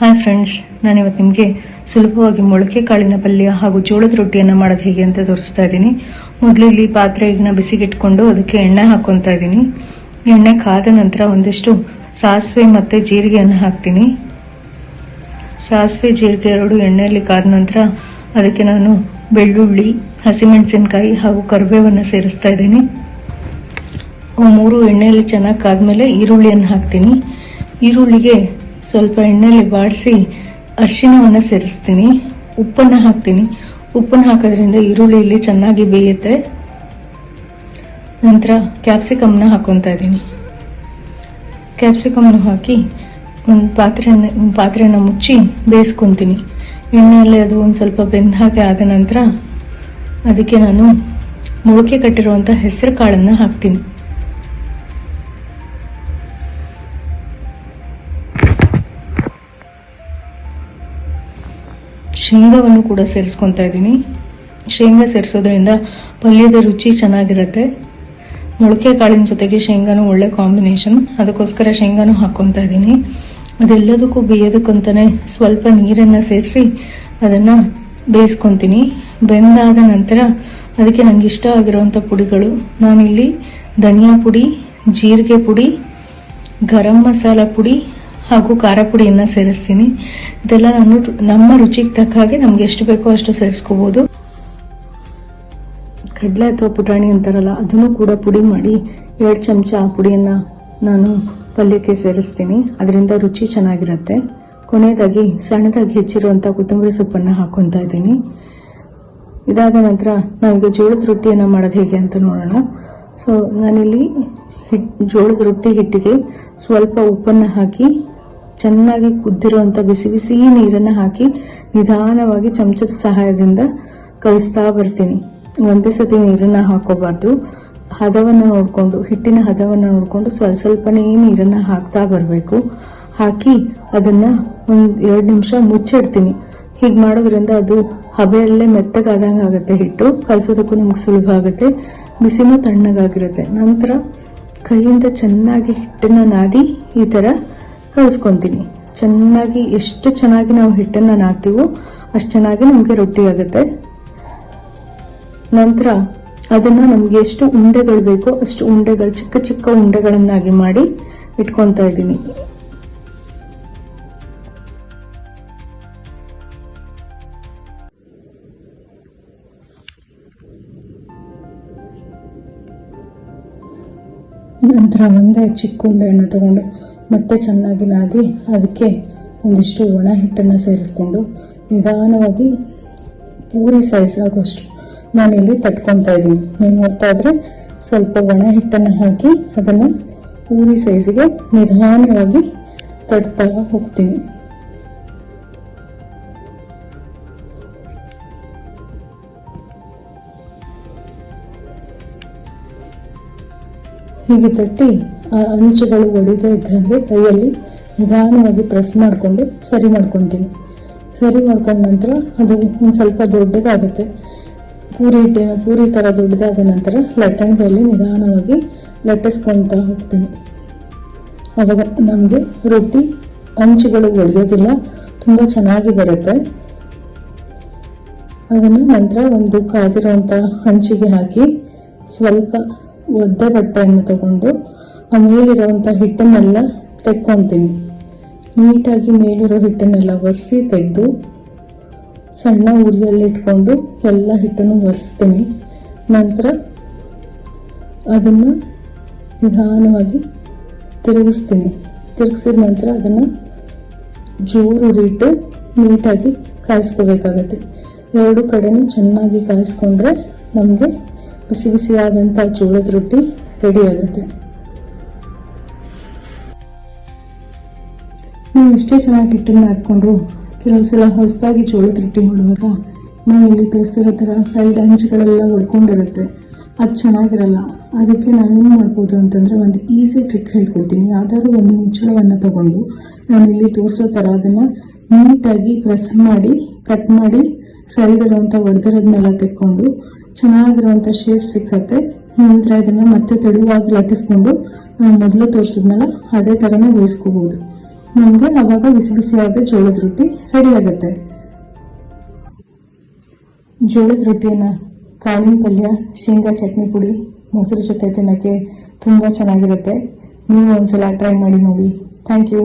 Hi friends ನಾನಿವತ್ತು ನಿಮಗೆ ಸುಲಭವಾಗಿ ಮೊಳಕೆ ಕಾಳಿನ ಪಲ್ಯ ಹಾಗೂ ಜೋಳದ ರೊಟ್ಟಿಯನ್ನು ಮಾಡೋದು ಹೇಗೆ ಅಂತ ತೋರಿಸ್ತಾ ಇದ್ದೀನಿ. ಮೊದಲು ಇಲ್ಲಿ ಪಾತ್ರೆನ ಬಿಸಿಗಿಟ್ಕೊಂಡು ಅದಕ್ಕೆ ಎಣ್ಣೆ ಹಾಕ್ಕೊತಾ ಇದ್ದೀನಿ. ಎಣ್ಣೆ ಕಾದ ನಂತರ ಒಂದಿಷ್ಟು ಸಾಸಿವೆ ಮತ್ತು ಜೀರಿಗೆಯನ್ನು ಹಾಕ್ತೀನಿ. ಸಾಸಿವೆ, ಜೀರಿಗೆ ಎರಡು ಎಣ್ಣೆಯಲ್ಲಿ ಕಾದ ನಂತರ ಅದಕ್ಕೆ ನಾನು ಬೆಳ್ಳುಳ್ಳಿ, ಹಸಿಮೆಣಸಿನಕಾಯಿ ಹಾಗೂ ಕರಿಬೇವನ್ನು ಸೇರಿಸ್ತಾ ಇದ್ದೀನಿ. ಮೂರು ಎಣ್ಣೆಯಲ್ಲಿ ಚೆನ್ನಾಗಿ ಕಾದ್ಮೇಲೆ ಈರುಳ್ಳಿಯನ್ನು ಹಾಕ್ತೀನಿ. ಈರುಳ್ಳಿಗೆ ಸ್ವಲ್ಪ ಎಣ್ಣೆಯಲ್ಲಿ ಬಾಡಿಸಿ ಅರಿಶಿಣವನ್ನು ಸೇರಿಸ್ತೀನಿ. ಉಪ್ಪನ್ನು ಹಾಕ್ತೀನಿ. ಉಪ್ಪನ್ನು ಹಾಕೋದ್ರಿಂದ ಈರುಳ್ಳಿಯಲ್ಲಿ ಚೆನ್ನಾಗಿ ಬೇಯುತ್ತೆ. ನಂತರ ಕ್ಯಾಪ್ಸಿಕಮ್ನ ಹಾಕೊತಾ ಇದ್ದೀನಿ. ಕ್ಯಾಪ್ಸಿಕಮ್ನ ಹಾಕಿ ಒಂದು ಪಾತ್ರೆಯನ್ನು ಪಾತ್ರೆನ ಮುಚ್ಚಿ ಬೇಯಿಸ್ಕೊತೀನಿ. ಎಣ್ಣೆಯಲ್ಲಿ ಅದು ಒಂದು ಸ್ವಲ್ಪ ಬೆಂದ ಹಾಗೆ ಆದ ನಂತರ ಅದಕ್ಕೆ ನಾನು ಮೊಳಕೆ ಕಟ್ಟಿರುವಂಥ ಹೆಸರು ಕಾಳನ್ನು ಹಾಕ್ತೀನಿ. ಶೇಂಗಾವನ್ನು ಕೂಡ ಸೇರಿಸ್ಕೊತಾ ಇದ್ದೀನಿ. ಶೇಂಗಾ ಸೇರಿಸೋದ್ರಿಂದ ಪಲ್ಯದ ರುಚಿ ಚೆನ್ನಾಗಿರುತ್ತೆ. ಮೊಳಕೆ ಕಾಳಿನ ಜೊತೆಗೆ ಶೇಂಗಾನು ಒಳ್ಳೆ ಕಾಂಬಿನೇಷನ್ ಅದಕ್ಕೋಸ್ಕರ ಶೇಂಗಾನು ಹಾಕ್ಕೊತಾ ಇದ್ದೀನಿ. ಅದೆಲ್ಲದಕ್ಕೂ ಬೇಯೋದಕ್ಕಂತಾನೆ ಸ್ವಲ್ಪ ನೀರನ್ನು ಸೇರಿಸಿ ಅದನ್ನು ಬೇಯಿಸ್ಕೊತೀನಿ. ಬೆಂದಾದ ನಂತರ ಅದಕ್ಕೆ ನನಗೆ ಇಷ್ಟ ಆಗಿರುವಂಥ ಪುಡಿಗಳು. ನಾನಿಲ್ಲಿ ಧನಿಯಾ ಪುಡಿ, ಜೀರಿಗೆ ಪುಡಿ, ಗರಂ ಮಸಾಲ ಪುಡಿ ಹಾಗೂ ಖಾರ ಪುಡಿಯನ್ನು ಸೇರಿಸ್ತೀನಿ. ಇದೆಲ್ಲ ನಾನು ನಮ್ಮ ರುಚಿಗೆ ತಕ್ಕ ಹಾಗೆ ನಮ್ಗೆ ಎಷ್ಟು ಬೇಕೋ ಅಷ್ಟು ಸೇರಿಸ್ಕೋಬಹುದು ಕಡಲೆ ಅಥವಾ ಪುಟಾಣಿ ಅಂತಾರಲ್ಲ, ಅದನ್ನು ಕೂಡ ಪುಡಿ ಮಾಡಿ ಎರಡು ಚಮಚ ಆ ಪುಡಿಯನ್ನು ನಾನು ಪಲ್ಯಕ್ಕೆ ಸೇರಿಸ್ತೀನಿ. ಅದರಿಂದ ರುಚಿ ಚೆನ್ನಾಗಿರುತ್ತೆ. ಕೊನೆಯದಾಗಿ ಸಣ್ಣದಾಗಿ ಹೆಚ್ಚಿರುವಂಥ ಕೊತ್ತಂಬರಿ ಸೊಪ್ಪನ್ನು ಹಾಕೊಂತ ಇದ್ದೀನಿ. ಇದಾದ ನಂತರ ನಾವೀಗ ಜೋಳದ ರೊಟ್ಟಿಯನ್ನು ಮಾಡೋದು ಹೇಗೆ ಅಂತ ನೋಡೋಣ. ಸೊ ನಾನಿಲ್ಲಿ ಹಿಟ್, ಜೋಳದ ರೊಟ್ಟಿ ಹಿಟ್ಟಿಗೆ ಸ್ವಲ್ಪ ಉಪ್ಪನ್ನು ಹಾಕಿ ಚೆನ್ನಾಗಿ ಕುದ್ದಿರುವಂಥ ಬಿಸಿ ಬಿಸಿ ನೀರನ್ನು ಹಾಕಿ ನಿಧಾನವಾಗಿ ಚಮಚದ ಸಹಾಯದಿಂದ ಕಲಿಸ್ತಾ ಬರ್ತೀನಿ. ಒಂದೇ ಸತಿ ನೀರನ್ನ ಹಾಕೋಬಾರ್ದು. ಹದವನ್ನು ನೋಡಿಕೊಂಡು, ಹಿಟ್ಟಿನ ಹದವನ್ನು ನೋಡಿಕೊಂಡು ಸ್ವಲ್ಪ ಸ್ವಲ್ಪನೇ ನೀರನ್ನು ಹಾಕ್ತಾ ಬರಬೇಕು. ಹಾಕಿ ಅದನ್ನು ಒಂದು ಎರಡು ನಿಮಿಷ ಮುಚ್ಚಿಡ್ತೀನಿ. ಹೀಗೆ ಮಾಡೋದ್ರಿಂದ ಅದು ಹಬೆಯಲ್ಲೇ ಮೆತ್ತಗಾದಂಗೆ ಆಗುತ್ತೆ ಹಿಟ್ಟು. ಕಲಸೋದಕ್ಕೂ ನಮ್ಗೆ ಸುಲಭ ಆಗುತ್ತೆ. ಬಿಸಿನೂ ತಣ್ಣಗಾಗಿರುತ್ತೆ. ನಂತರ ಕೈಯಿಂದ ಚೆನ್ನಾಗಿ ಹಿಟ್ಟನ್ನು ನಾದಿ ಈ ಥರ ಕಲಿಸ್ಕೊತೀನಿ. ಚೆನ್ನಾಗಿ ಎಷ್ಟು ಚೆನ್ನಾಗಿ ನಾವು ಹಿಟ್ಟನ್ನು ನಾದ್ತೀವೋ ಅಷ್ಟು ಚೆನ್ನಾಗಿ ನಮಗೆ ರೊಟ್ಟಿ ಆಗುತ್ತೆ. ನಂತರ ಅದನ್ನು ನಮಗೆ ಎಷ್ಟು ಉಂಡೆಗಳು ಬೇಕೋ ಅಷ್ಟು ಉಂಡೆಗಳು, ಚಿಕ್ಕ ಚಿಕ್ಕ ಉಂಡೆಗಳನ್ನಾಗಿ ಮಾಡಿ ಇಟ್ಕೊತಾ ಇದ್ದೀನಿ. ನಂತರ ಒಂದೇ ಚಿಕ್ಕ ಉಂಡೆಯನ್ನು ತಗೊಂಡು. ಮತ್ತೆ ಚೆನ್ನಾಗಿ ನಾದಿ, ಅದಕ್ಕೆ ಒಂದಿಷ್ಟು ಒಣ ಹಿಟ್ಟನ್ನು ಸೇರಿಸ್ಕೊಂಡು ನಿಧಾನವಾಗಿ ಪೂರಿ ಸೈಜ್ ಆಗೋಷ್ಟು ನಾನಿಲ್ಲಿ ತಟ್ಕೊತಾ ಇದ್ದೀನಿ. ನೀವು ನೋಡ್ತಾ ಇದ್ರೆ ಸ್ವಲ್ಪ ಒಣ ಹಿಟ್ಟನ್ನು ಹಾಕಿ ಅದನ್ನು ಪೂರಿ ಸೈಜಿಗೆ ನಿಧಾನವಾಗಿ ತಟ್ತಾ ಹೋಗ್ತೀನಿ. ಹೀಗೆ ತಟ್ಟಿ ಆ ಅಂಚುಗಳು ಒಡಿದೇ ಇದ್ದಂಗೆ ಕೈಯಲ್ಲಿ ನಿಧಾನವಾಗಿ ಪ್ರೆಸ್ ಮಾಡಿಕೊಂಡು ಸರಿ ಮಾಡ್ಕೊತೀನಿ. ಸರಿ ಮಾಡ್ಕೊಂಡ ನಂತರ ಅದು ಒಂದು ಸ್ವಲ್ಪ ದೊಡ್ಡದಾಗುತ್ತೆ. ಪೂರಿ ಪೂರಿ ಥರ ದೊಡ್ಡದಾದ ನಂತರ ಲಟ್ಟಣಿಗೆಯಲ್ಲಿ ನಿಧಾನವಾಗಿ ಲಟ್ಟಿಸ್ಕೊತಾ ಹೋಗ್ತೀನಿ. ಅವಾಗ ನಮಗೆ ರೊಟ್ಟಿ ಅಂಚುಗಳು ಒಡೆಯೋದಿಲ್ಲ, ತುಂಬ ಚೆನ್ನಾಗಿ ಬರುತ್ತೆ. ಅದನ್ನು ನಂತರ ಒಂದು ಕಾದಿರುವಂಥ ಹಂಚಿಗೆ ಹಾಕಿ ಸ್ವಲ್ಪ ಒದ್ದೆ ಬಟ್ಟೆಯನ್ನು ತಗೊಂಡು, ಆ ಮೇಲಿರುವಂಥ ಹಿಟ್ಟನ್ನೆಲ್ಲ ತೆಕ್ಕೊತೀನಿ. ನೀಟಾಗಿ ಮೇಲಿರೋ ಹಿಟ್ಟನ್ನೆಲ್ಲ ಒರೆಸಿ ತೆಗೆದು, ಸಣ್ಣ ಉರಿಯಲ್ಲಿ ಇಟ್ಕೊಂಡು ಎಲ್ಲ ಹಿಟ್ಟನ್ನು ಒರೆಸ್ತೀನಿ. ನಂತರ ಅದನ್ನು ನಿಧಾನವಾಗಿ ತಿರುಗಿಸ್ತೀನಿ. ತಿರುಗಿಸಿದ ನಂತರ ಅದನ್ನು ಜೋರು ಉರಿಟ್ಟು ನೀಟಾಗಿ ಕಾಯಿಸ್ಕೋಬೇಕಾಗತ್ತೆ. ಎರಡು ಕಡೆನೂ ಚೆನ್ನಾಗಿ ಕಾಯಿಸ್ಕೊಂಡ್ರೆ ನಮಗೆ ಬಿಸಿ ಬಿಸಿಯಾದಂಥ ಜೋಳದ ರೊಟ್ಟಿ ರೆಡಿ ಆಗುತ್ತೆ. ನೀವು ಎಷ್ಟೇ ಚೆನ್ನಾಗಿ ಹಿಟ್ಟನ್ನು ಹಾಕ್ಕೊಂಡ್ರು ಕೆಲವು ಸಲ ಹೊಸದಾಗಿ ಜೋಳದ ರೊಟ್ಟಿ ಮಾಡುವಾಗ ನಾವು ಇಲ್ಲಿ ತೋರಿಸಿರೋ ಥರ ಸೈಡ್ ಅಂಚುಗಳೆಲ್ಲ ಹೊಡ್ಕೊಂಡಿರುತ್ತೆ. ಅದು ಚೆನ್ನಾಗಿರಲ್ಲ. ಅದಕ್ಕೆ ನಾವೇನು ಮಾಡ್ಬೋದು ಅಂತಂದರೆ ಒಂದು ಈಸಿ ಟ್ರಿಕ್ ಹೇಳ್ಕೊಡ್ತೀನಿ. ಯಾವ್ದಾದ್ರು ಒಂದು ಮುಚ್ಚಳವನ್ನು ತಗೊಂಡು ನಾನು ಇಲ್ಲಿ ತೋರಿಸೋ ಥರ ಅದನ್ನು ನೀಟಾಗಿ ಪ್ರೆಸ್ ಮಾಡಿ ಕಟ್ ಮಾಡಿ ಸೈಡ್ ಇರುವಂಥ ಒಡೆದಿರೋದನ್ನೆಲ್ಲ ತೆಕ್ಕೊಂಡು ಚೆನ್ನಾಗಿರುವಂಥ ಶೇಪ್ ಸಿಕ್ಕತ್ತೆ ನಂತರ ಇದನ್ನು ಮತ್ತೆ ತೆಳುವಾಗಿ ಲಟ್ಟಿಸ್ಕೊಂಡು ನಾನು ಮೊದಲು ತೋರಿಸಿದ್ನಲ್ಲ, ಅದೇ ಥರನೇ ಬೇಯಿಸ್ಕೋಬೋದು ನಮಗೆ ಅವಾಗ ಬಿಸಿ ಬಿಸಿಯಾದ ಜೋಳದ ರೊಟ್ಟಿ ರೆಡಿ ಆಗುತ್ತೆ. ಜೋಳದ ರೊಟ್ಟಿಯನ್ನು ಕಾಳಿನ ಪಲ್ಯ, ಶೇಂಗಾ ಚಟ್ನಿ ಪುಡಿ, ಮೊಸರು ಜೊತೆ ತಿನ್ನೋಕ್ಕೆ ತುಂಬ ಚೆನ್ನಾಗಿರುತ್ತೆ. ನೀವು ಒಂದ್ಸಲ ಟ್ರೈ ಮಾಡಿ ನೋಡಿ. Thank you